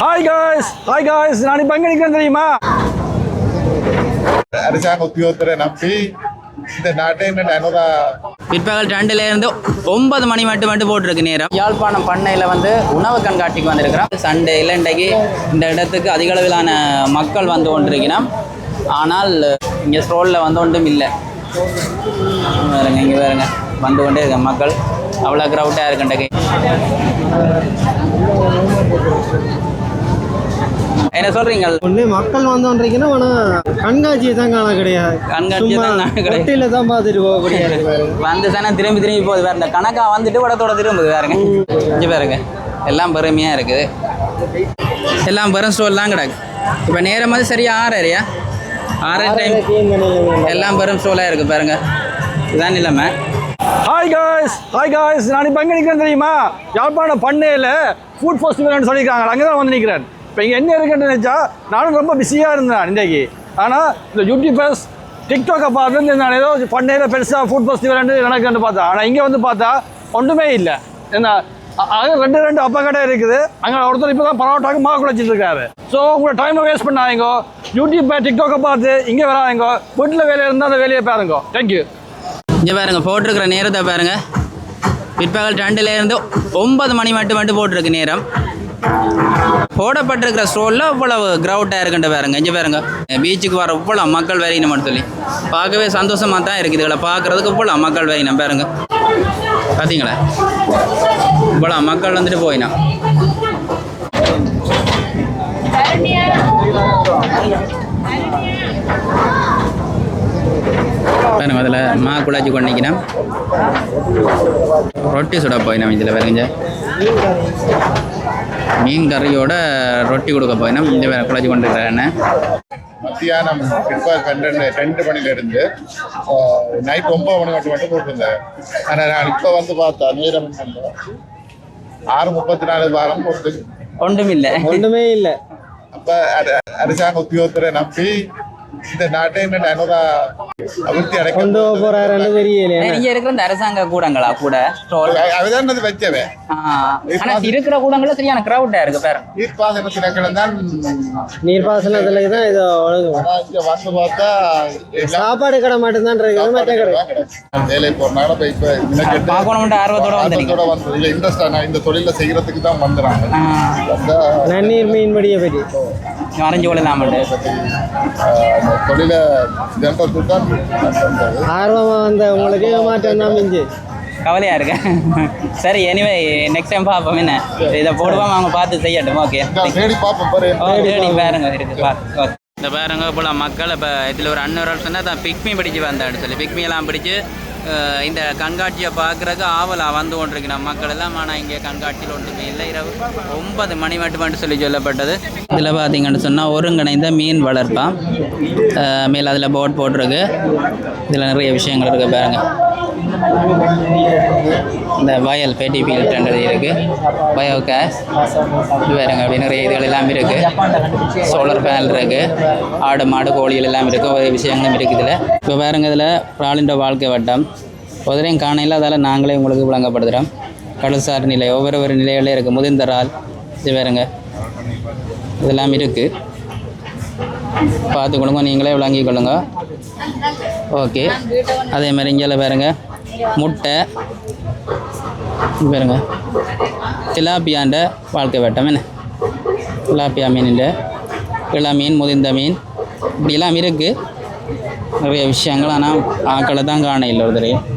Hi guys hi guys நான் இப்போ எங்கே நிற்கிறேன் தெரியுமா? அரசாங்க உத்தியோகத்தரை நம்பி இந்த நாட்டை பிற்பகல் ரெண்டுல இருந்து ஒன்பது மணி மட்டும் மட்டும் போட்டிருக்கு நேரம். யாழ்ப்பாணம் பண்ணையில் வந்து உணவு கண்காட்சிக்கு வந்திருக்கிறோம். சண்டேயில் இன்றைக்கு இந்த இடத்துக்கு அதிக அளவிலான மக்கள் வந்து கொண்டிருக்கிறோம். ஆனால் இங்கே ஸ்ட்ரோலில் வந்து ஒன்றும் இல்லை. வேறுங்க இங்கே வேறுங்க வந்து கொண்டே இருக்க மக்கள். அவ்வளோ க்ரௌட்டாக இருக்கு இன்றைக்கு என்ன சொல்கிறீங்க ஒண்ணு மக்கள் வந்தோன்றீங்கன்னா கண்காட்சியை தான் காண கிடையாது. கண்காட்சியை தான் கிடையாது. தான் பார்த்துட்டு போகக்கூடிய வந்து தானே திரும்பி திரும்பி போகுது வேற. இந்த கணக்கா வந்துட்டு படத்தோட திரும்புது வேறுங்க. இங்கே பாருங்க. எல்லாம் பெருமையாக இருக்குது. எல்லாம் பெரும் ஸ்டோர்லாம் கிடக்கு. இப்போ நேரம் வந்து சரியா ஆறரையா ஆறரை டைம் எல்லாம் பெரும் ஸ்டோலாக இருக்குது பாருங்க. இதுதான் நிலைமை. ஹாய் காய்ஸ் ஹாய் காய்ஸ் நான் இப்போ எங்கே நிற்கிறேன் தெரியுமா? யாழ்ப்பாணம் பண்ணையில் ஃபுட் ஃபெஸ்டிவல்னு சொல்லியிருக்காங்க. அங்கே தான் வந்து நிற்கிறேன் இப்போ இங்கே என்ன இருக்குன்னு நினச்சா நானும் ரொம்ப பிஸியாக இருந்தேன் இன்றைக்கு. ஆனால் இந்த யூடியூபர்ஸ் டிக்டாக்கை பார்த்து நான் ஏதோ பண்ணையில் பெருசாக ஃபுட் ஃபெஸ்டிவல் நடக்குன்னு பார்த்தேன் ஆனால் இங்கே வந்து பார்த்தா ஒன்றுமே இல்லை. என்ன அ- ரெண்டு ரெண்டு அப்பா கடை இருக்குது. அங்கே ஒருத்தர் இப்போ தான் பரோட்டாக்கு மாவு குழச்சிட்டு இருக்காரு. ஸோ உங்களை டைமை வேஸ்ட் பண்ணாதீங்க. யூடியூப்பை டிக்டாக்கை பார்த்து இங்கே வராதீங்க. வீட்டில் வேலை இருந்தால் அந்த வேலையை பாருங்க. தேங்க்யூ இங்கே பாருங்க போட்டிருக்கிற நேரத்தை பாருங்க. பிற்பகல் ரெண்டுலேருந்து ஒன்பது மணி மட்டும் மட்டும் போட்டிருக்கு நேரம். போடப்பட்டிருக்கிற ஸ்டோலில் இவ்வளவு க்ரௌட்டாக இருக்குன்ற பாருங்க. இங்கே பாருங்க. பீச்சுக்கு வர இவ்வளோ மக்கள் வரையினு சொல்லி. பார்க்கவே சந்தோஷமாக தான் இருக்குது இதுகளை பார்க்குறதுக்கு இவ்வளோ மக்கள் வரையினம் பாருங்க. பார்த்தீங்களா இவ்வளோ மக்கள் வந்துட்டு போயினா. பாருங்க அதில் மா குழாச்சி கொண்டிக்கணும் ரொட்டி சுட போயினோம் இதில் பாருங்க மீன் கறியோட ரொட்டி கொடுக்க போயினோம். இந்த வேறு குழச்சி கொண்டிருக்கிறேன்னு மத்தியானம் பிற்பகல் பன்னெண்டு ரெண்டு மணில இருந்து நைட் ஒன்பது மணி மட்டும் மட்டும் போட்டிருந்தேன் ஆனா நான் இப்ப வந்து பார்த்தா நேரம் ஆறு முப்பத்தி நாலு வாரம் போட்டு ஒன்றும் இல்லை. ஒண்ணுமே இல்ல. அப்ப அர- அரசாங்க உத்தியோகத்தரை நம்பி இந்த நாட்டை இன்னும் அபிவிருத்தி அடைக்க கொண்டு இருக்கிற இந்த அரசாங்க கூடங்களா கூட? அது வச்சவன் ஆனால் இருக்கிற கூடங்களும் சரியான க்ரௌட்டாக இருக்குது பாருங்க. நீர்ப்பாசன தினக்கிழமை தான் நீர்ப்பாசனத்துல தான் இது ஒழுங்கு. ஆனா இங்க வந்து பார்த்தா சாப்பாடு கடை மட்டும்தான் இருக்குது கடை வேலை போறனால இப்ப இப்ப பார்க்கணும்ட்டு ஆர்வத்தோட ஆர்வத்தோட வந்து இல்ல இன்ட்ரெஸ்ட் நான் இந்த தொழில செய்யறதுக்கு தான் வந்துறாங்க நன்னீர் மீன்பிடியை பற்றி. வரைஞ்சு அந்த தொழில ஜனத்துக்கு தான் வந்தது. ஆர்வமா வந்த உங்களுக்கு மாற்றம் தான் மிஞ்சு கவலையா இருக்கு சரி எனிவே நெக்ஸ்ட் டைம் பார்ப்போம் என்ன இதை போடுவோம் அவங்க பார்த்து செய்யட்டும் ஓகே தேடி பார்ப்போம் பாருங்க இருக்கு பாருங்க ஓகே. இந்த பாருங்க போல மக்கள் இப்போ இதில் ஒரு அன்னூறு சொன்னால் தான் பிக்மி பிடிச்சு வந்தான்னு சொல்லி பிக்மி எல்லாம் பிடிச்சு இந்த கண்காட்சியை பார்க்குறதுக்கு ஆவலாக வந்து கொண்டிருக்கணும் மக்கள் எல்லாம் ஆனால் இங்கே கண்காட்சியில் ஒன்றுமே இல்லை. இரவு ஒன்பது மணி மட்டும் சொல்லி சொல்லப்பட்டது. இதில் பார்த்தீங்கன்னு சொன்னால் ஒருங்கிணைந்த மீன் வளர்ப்பான். மேலே அதில் போட் போட்டிருக்கு. இதில் நிறைய விஷயங்கள் இருக்குது பாருங்கள் இந்த வயல் பெட்டி டெண்டர் இருக்குது பயோ கேஸ் இது வேறுங்க அப்படி நிறைய இதுகள் எல்லாம் இருக்குது சோலார் பேனல் இருக்குது ஆடு மாடு கோழிகள் எல்லாம் இருக்குது ஒரே விஷயங்களும் இருக்குது இதில். இப்போ வேறுங்க இதில் பிராலின்ற வாழ்க்கை வட்டம். ஒருத்தரையும் காணையில் அதால் நாங்களே உங்களுக்கு விளங்கப்படுத்துகிறோம் கடல்சார் நிலை ஒவ்வொரு ஒரு நிலையிலே இருக்குது முதிர்ந்த இறால் இது வேறுங்க இதெல்லாம் இருக்குது பார்த்து கொடுங்க நீங்களே விளங்கி கொள்ளுங்க. ஓகே அதே மாதிரி இங்கே பாருங்கள் முட்டை பாருங்க. திலாப்பியாண்ட வாழ்க்கை வட்டம் என்ன? திலாப்பியா மீனின் இள மீன் முதிர்ந்த மீன். இப்படிலாம் இருக்குது நிறைய விஷயங்கள். ஆனால் ஆக்களை தான் காண இல்லை ஒரு ஒருத்தர்